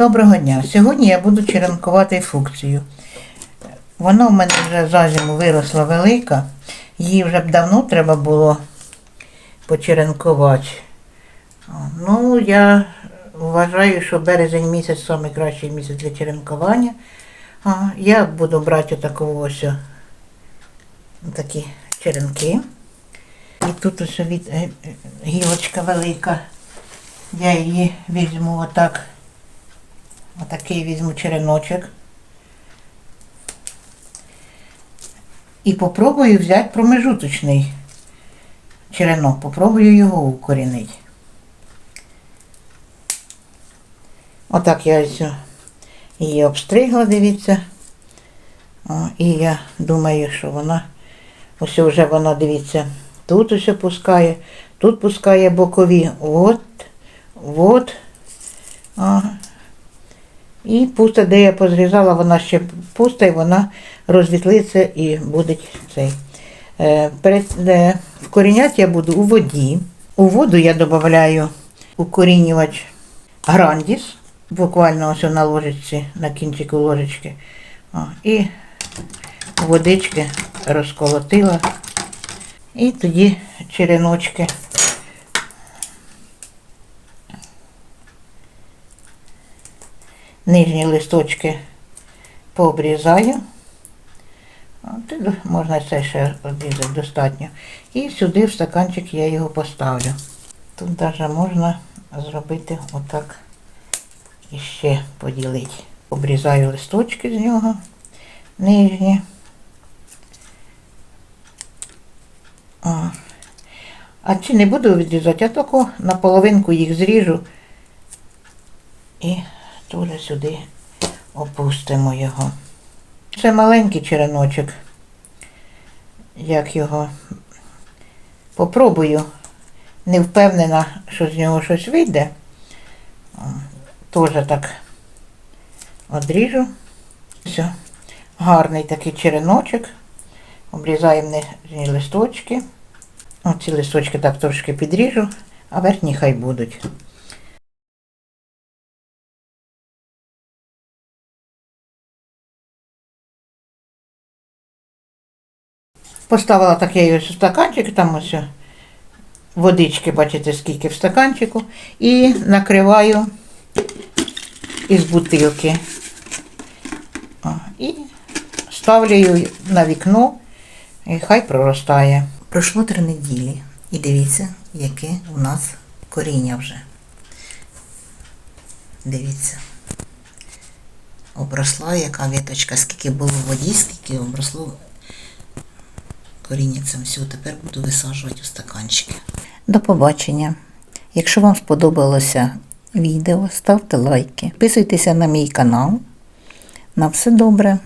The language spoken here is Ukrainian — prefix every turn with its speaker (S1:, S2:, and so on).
S1: Доброго дня. Сьогодні я буду черенкувати фрукцію. Вона в мене вже за зиму виросла велика. Її вже б давно треба було почеренкувати. Ну, я вважаю, що березень місяць найкращий місяць для черенкування. Я буду брати отаку ось такі черенки. І тут ось від е, гілочка велика. Я її візьму отак. Отакий візьму череночок. І попробую взяти промежуточний черенок. Попробую його укорінити. Отак я ось її обстригла, дивіться. О, і я думаю, що вона, ось вже вона, дивіться, тут ось пускає, тут пускає бокові. От, от. Ага. І пуста, де я позрізала, вона ще пуста, і вона розвітлиться і буде цей. Е, е, вкорінять я буду у воді. У воду я додаю укорінювач грандіс, буквально ось на ложечці, на кінчику ложечки. О, і водички розколотила. І тоді череночки. Нижні листочки пообрізаю. От, можна це ще обрізати достатньо. І сюди в стаканчик я його поставлю. Тут навіть можна зробити отак і ще поділити. Обрізаю листочки з нього нижні. О. А чи не буду відрізати, а тако на половинку їх зріжу і теж сюди опустимо його. Це маленький череночок. Як його попробую. Не впевнена, що з нього щось вийде. Теж так одріжу. Все. Гарний такий череночок. Обрізаємо нижні листочки. Оці листочки так трошки підріжу, а верхні хай будуть. Поставила такий ось стаканчик, там ось водички, бачите, скільки в стаканчику, і накриваю із бутилки. І ставлю на вікно, і хай проростає.
S2: Пройшло три неділі. І дивіться, яке у нас коріння вже. Дивіться. Обросла яка віточка, скільки було в воді, скільки обросло коріння цим. Тепер буду висаджувати у стаканчики. До побачення. Якщо вам сподобалося відео, ставте лайки. Підписуйтеся на мій канал. На все добре.